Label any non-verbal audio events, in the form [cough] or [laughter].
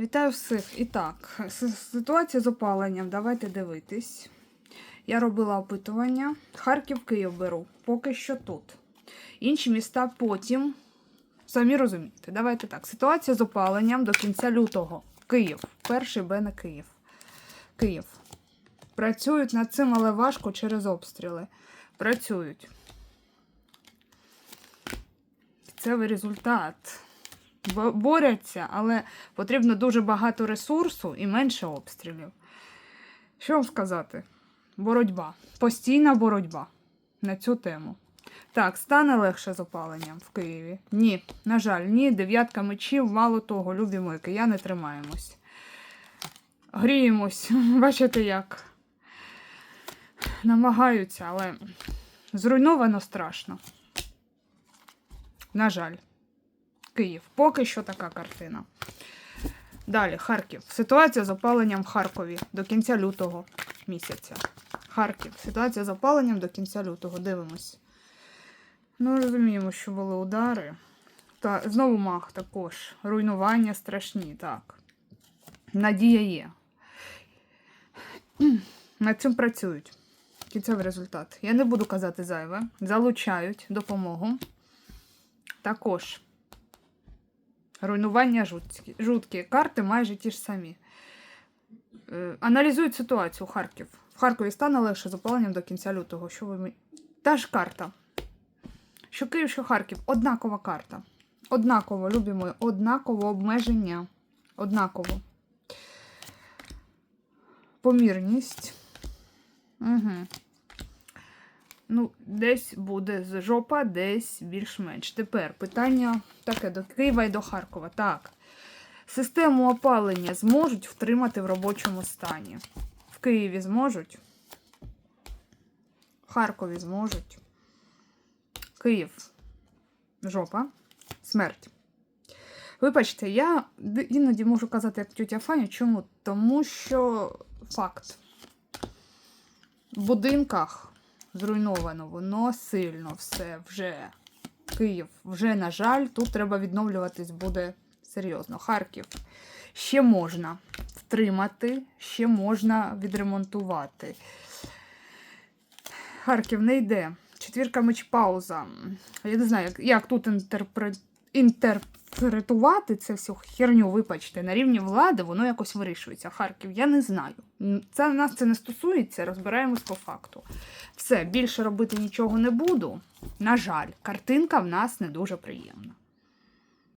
Вітаю всіх. І так, ситуація з опаленням. Давайте дивитись. Я робила опитування. Харків, Київ беру. Поки що тут. Інші міста потім. Самі розумієте. Давайте так. Ситуація з опаленням до кінця лютого. Київ. Перший Б Київ. Київ. Працюють над цим, але важко через обстріли. Працюють. Це результат. Бо- Борються, але потрібно дуже багато ресурсу і менше обстрілів. Що вам сказати? Боротьба. Постійна боротьба на цю тему. Так, стане легше з опаленням в Києві? Ні, на жаль, ні. Дев'ятка мечів, мало того, любі мої кияни тримаємось. Гріємось. [laughs] Бачите як? Намагаються, але зруйновано страшно. На жаль. Київ. Поки що така картина. Далі, Харків. Ситуація з опаленням в Харкові до кінця лютого місяця. Харків. Ситуація з опаленням до кінця лютого. Дивимось. Ну, розуміємо, що були удари. Та знову мах також. Руйнування страшні, так. Надія є. Над цим працюють. Кінцевий результат. Я не буду казати зайве. Залучають допомогу. Також. Руйнування жуткі. жуткі. Карти майже ті ж самі. Е, аналізують ситуацію Харків. В Харкові стане легше з опаленням до кінця лютого. Що ви... Та ж карта. Що Київ, що Харків. Однакова карта. Однаково, любі мої, однаково обмеження. Однаково. Помірність. Угу. Ну, десь буде з жопа, десь більш-менш. Тепер питання таке до Києва і до Харкова. Так. Систему опалення зможуть втримати в робочому стані. В Києві зможуть. В Харкові зможуть. Київ. Жопа. Смерть. Вибачте, я іноді можу казати як тютя Фаня. Чому? Тому що факт. В будинках зруйновано, воно сильно все вже. Київ, вже, на жаль, тут треба відновлюватись буде серйозно. Харків. Ще можна втримати, ще можна відремонтувати. Харків не йде. Четвірка меч пауза. Я не знаю, як, як тут інтерпре... інтерпретувати це всю херню, вибачте, на рівні влади воно якось вирішується. Харків, я не знаю. Це нас це не стосується, розбираємось по факту. Все, більше робити нічого не буду. На жаль, картинка в нас не дуже приємна.